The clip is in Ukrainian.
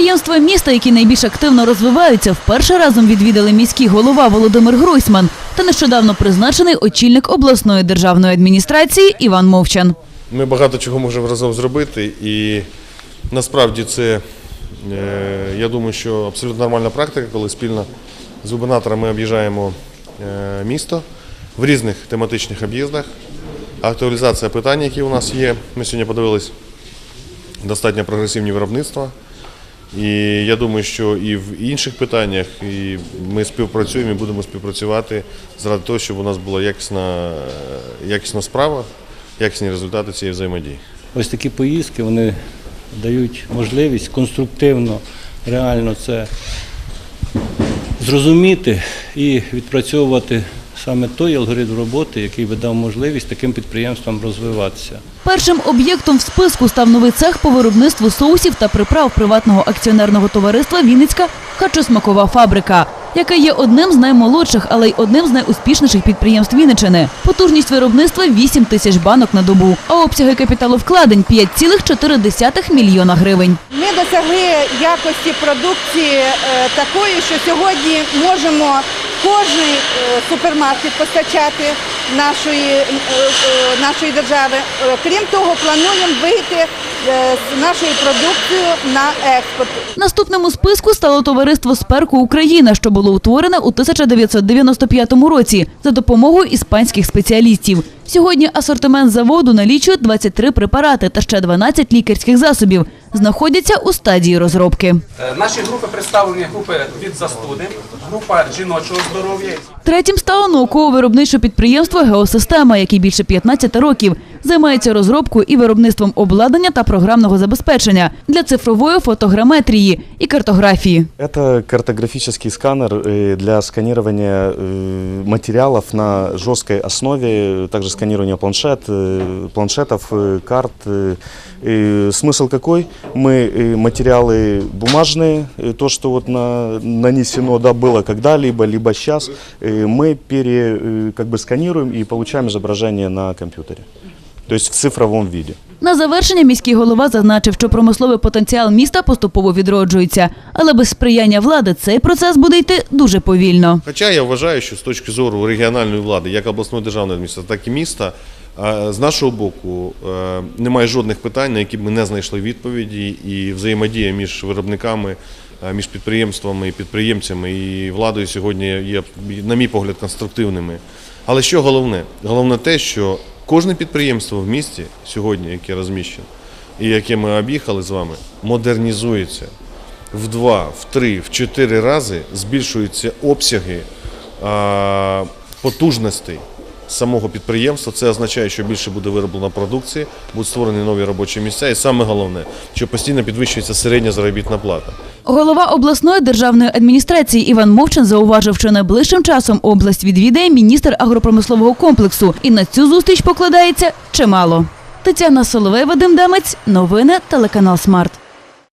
Підприємства міста, які найбільш активно розвиваються, вперше разом відвідали міський голова Володимир Гройсман та нещодавно призначений очільник обласної державної адміністрації Іван Мовчан. Ми багато чого можемо разом зробити, і насправді це, е, я думаю, що абсолютно нормальна практика, коли спільно з губернаторами об'їжджаємо е, місто в різних тематичних об'їздах. Актуалізація питань, які у нас є. Ми сьогодні подивились достатньо прогресивні виробництва. І я думаю, що і в інших питаннях і ми співпрацюємо і будемо співпрацювати заради того, щоб у нас була якісна, якісна справа, якісні результати цієї взаємодії. Ось такі поїздки вони дають можливість конструктивно, реально це зрозуміти і відпрацьовувати саме той алгоритм роботи, який би дав можливість таким підприємствам розвиватися. Першим об'єктом в списку став новий цех по виробництву соусів та приправ приватного акціонерного товариства Вінницька харчосмакова фабрика, яка є одним з наймолодших, але й одним з найуспішніших підприємств Вінничини. Потужність виробництва 8 тисяч банок на добу, а обсяги капіталовкладень 5,4 мільйона гривень. Ми досягли якості продукції е, такої, що сьогодні можемо кожний е, супермаркет постачати нашої, е, е, нашої держави. Крім того, плануємо вийти е, з нашою продукцією на експорт. Наступним у списку стало товариство Сперку Україна, що було утворене у 1995 році за допомогою іспанських спеціалістів. Сьогодні асортимент заводу налічує 23 препарати та ще 12 лікарських засобів. Знаходяться у стадії розробки. Е, Наші групи представлені групи від застуди, група жіночого здоров'я. Третім стало науково-виробниче підприємство Геосистема, яке більше 15 років займається розробкою і виробництвом обладнання та програмного забезпечення для цифрової фотограметрії і картографії. Это картографический сканер э, для сканирования э, материалов на жесткой основе, также сканирование планшет, э, планшетов, э, карт. э. И Смысл какой? Мы э, материалы бумажные, э, то, что вот на- нанесено да, было когда-либо, либо сейчас, э, мы пере, э, как бы сканируем и получаем изображение на компьютере. То есть в цифровом виде. На завершення міський голова зазначив, що промисловий потенціал міста поступово відроджується, але без сприяння влади цей процес буде йти дуже повільно. Хоча я вважаю, що з точки зору регіональної влади, як обласної державної адміністрації, так і міста, е, з нашого боку е, немає жодних питань, на які б ми не знайшли відповіді, і взаємодія між виробниками, е, між підприємствами і підприємцями і владою сьогодні є, на мій погляд, конструктивними. Але що головне? Головне те, що кожне підприємство в місті сьогодні, яке розміщено, і яке ми об'їхали з вами, модернізується в два, в три, в чотири рази збільшуються обсяги а, потужностей самого підприємства. Це означає, що більше буде вироблено продукції, будуть створені нові робочі місця, і саме головне, що постійно підвищується середня заробітна плата. Голова обласної державної адміністрації Іван Мовчан зауважив, що найближчим часом область відвідає міністр агропромислового комплексу, і на цю зустріч покладається чимало. Тетяна Соловей, Вадим Демець, новини телеканал Смарт.